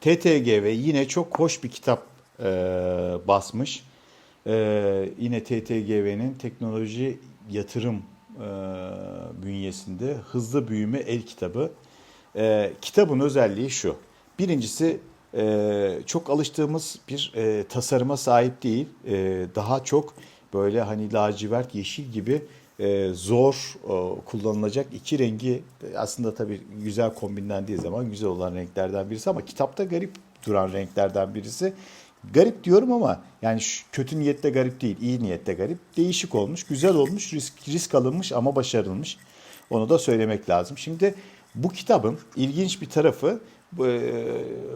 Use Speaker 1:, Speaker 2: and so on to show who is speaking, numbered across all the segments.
Speaker 1: TTGV yine çok hoş bir kitap e, basmış. E, yine TTGV'nin teknoloji yatırım e, bünyesinde hızlı büyüme el kitabı. E, kitabın özelliği şu. Birincisi e, çok alıştığımız bir e, tasarıma sahip değil. E, daha çok böyle hani lacivert yeşil gibi e, zor e, kullanılacak iki rengi e, aslında tabii güzel kombinlendiği zaman güzel olan renklerden birisi ama kitapta garip duran renklerden birisi. Garip diyorum ama yani kötü niyette garip değil, iyi niyette garip. Değişik olmuş, güzel olmuş, risk, risk alınmış ama başarılmış. Onu da söylemek lazım. Şimdi bu kitabın ilginç bir tarafı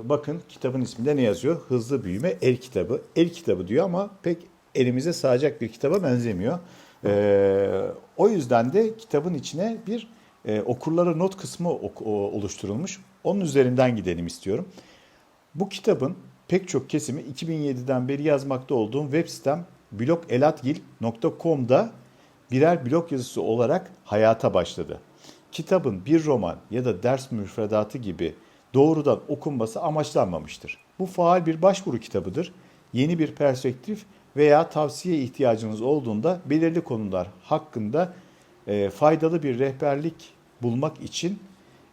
Speaker 1: bakın kitabın isminde ne yazıyor? Hızlı büyüme el kitabı. El kitabı diyor ama pek elimize sığacak bir kitaba benzemiyor. E, o yüzden de kitabın içine bir e, okurlara not kısmı ok- oluşturulmuş. Onun üzerinden gidelim istiyorum. Bu kitabın pek çok kesimi 2007'den beri yazmakta olduğum web sitem blogelatgil.com'da birer blog yazısı olarak hayata başladı. Kitabın bir roman ya da ders müfredatı gibi doğrudan okunması amaçlanmamıştır. Bu faal bir başvuru kitabıdır. Yeni bir perspektif veya tavsiye ihtiyacınız olduğunda belirli konular hakkında e, faydalı bir rehberlik bulmak için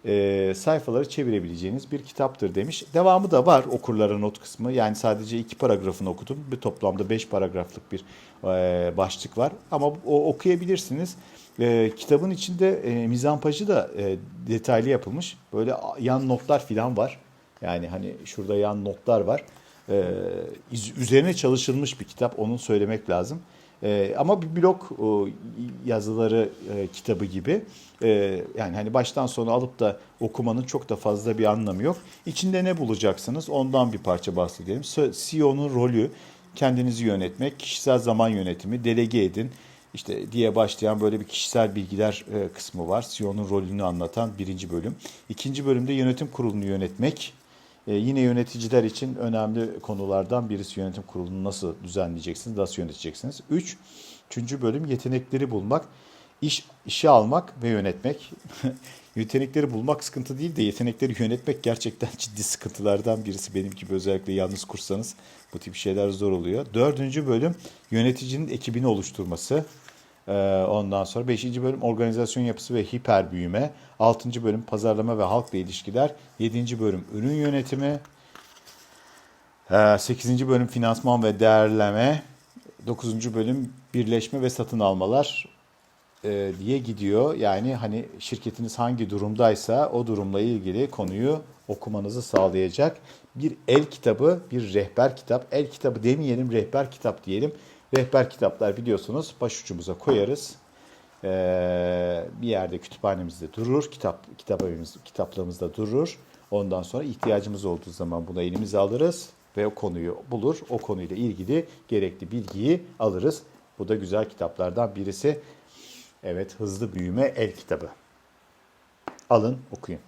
Speaker 1: e, sayfaları çevirebileceğiniz bir kitaptır demiş. Devamı da var okurlara not kısmı. Yani sadece iki paragrafını okudum. Bir toplamda beş paragraflık bir e, başlık var. Ama o okuyabilirsiniz. E, kitabın içinde e, mizampajı da e, detaylı yapılmış. Böyle yan notlar falan var. Yani hani şurada yan notlar var. E, üzerine çalışılmış bir kitap. Onu söylemek lazım. Ee, ama bir blog o, yazıları e, kitabı gibi Ee, yani hani baştan sona alıp da okumanın çok da fazla bir anlamı yok. İçinde ne bulacaksınız? Ondan bir parça bahsedelim. CEO'nun rolü kendinizi yönetmek, kişisel zaman yönetimi, delege edin işte diye başlayan böyle bir kişisel bilgiler e, kısmı var. CEO'nun rolünü anlatan birinci bölüm. İkinci bölümde yönetim kurulunu yönetmek. Ee, yine yöneticiler için önemli konulardan birisi yönetim kurulunu nasıl düzenleyeceksiniz, nasıl yöneteceksiniz. Üç, üçüncü bölüm yetenekleri bulmak, iş işe almak ve yönetmek. yetenekleri bulmak sıkıntı değil de yetenekleri yönetmek gerçekten ciddi sıkıntılardan birisi. Benim gibi özellikle yalnız kursanız bu tip şeyler zor oluyor. Dördüncü bölüm yöneticinin ekibini oluşturması. Ee, Ondan sonra 5. bölüm organizasyon yapısı ve hiper büyüme. 6. bölüm pazarlama ve halkla ilişkiler. 7. bölüm ürün yönetimi. 8. bölüm finansman ve değerleme. 9. bölüm birleşme ve satın almalar e, diye gidiyor. Yani hani şirketiniz hangi durumdaysa o durumla ilgili konuyu okumanızı sağlayacak bir el kitabı, bir rehber kitap. El kitabı demeyelim, rehber kitap diyelim. Rehber kitaplar biliyorsunuz başucumuza koyarız. Ee, bir yerde kütüphanemizde durur, kitap kitabımız kitaplığımızda durur. Ondan sonra ihtiyacımız olduğu zaman buna elimize alırız ve o konuyu bulur. O konuyla ilgili gerekli bilgiyi alırız. Bu da güzel kitaplardan birisi. Evet, Hızlı Büyüme El kitabı. Alın, okuyun.